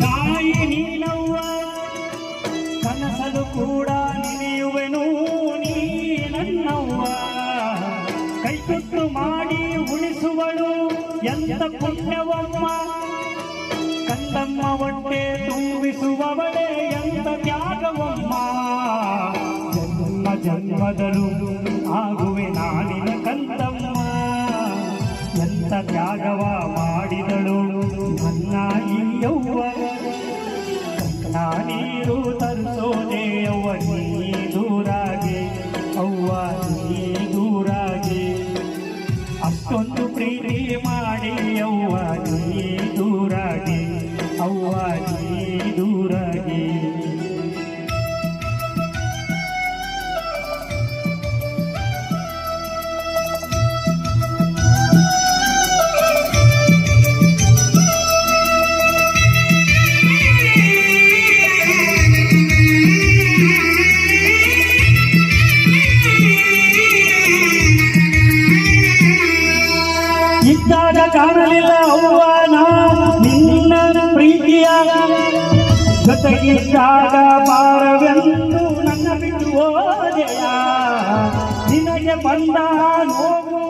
ತಾಯಿ ನೀನವ್ವ ಕನಸಲು ಕೂಡ ನೆನೆಯುವೆನು ನೀ ನನ್ನವ್ವ. ಮಾಡಿ ಉಳಿಸುವಳು ಎಂತ ಪುಣ್ಯವಮ್ಮ. ಕಂದಮ್ಮ ಒಟ್ಟೆ ತುಂಬಿಸುವವಳೆ ಎಂತ ತ್ಯಾಗವಮ್ಮ. ಜನ್ಮ ಜನ್ಮದಲು ಆಗುವೆ ನಾನಿನ ಕಂದಮ್ಮ ಎಂತ ತ್ಯಾಗವ ಈ ಯೌವ ನಾ ನೀರು ತರಿಸೋದೆ ಅವ್ವ ನೀ ದೂರಾಗಿ ಅವ್ವ, ನೀ ದೂರಾಗಿ. ಅಷ್ಟೊಂದು ಪ್ರೀತಿ ಮಾಡಿ ಅವ್ವ, ನೀ ದೂರಾಗಿ. ಅವ್ವ, ನೀ ದೂರಾಗಿ. ಇದ್ದಾಗ ಕಾಣಲಿಲ್ಲ ಅವ್ವ ನಾ ನಿನ್ನ ಪ್ರೀತಿಯ ಜೊತೆಗಿದ್ದಾಗ ಬಾರವೆಂದು ನನ್ನ ಬಿಟ್ಟು ಹೋದೆಯ? ನಿನಗೆ ಬಂದ ನೋವು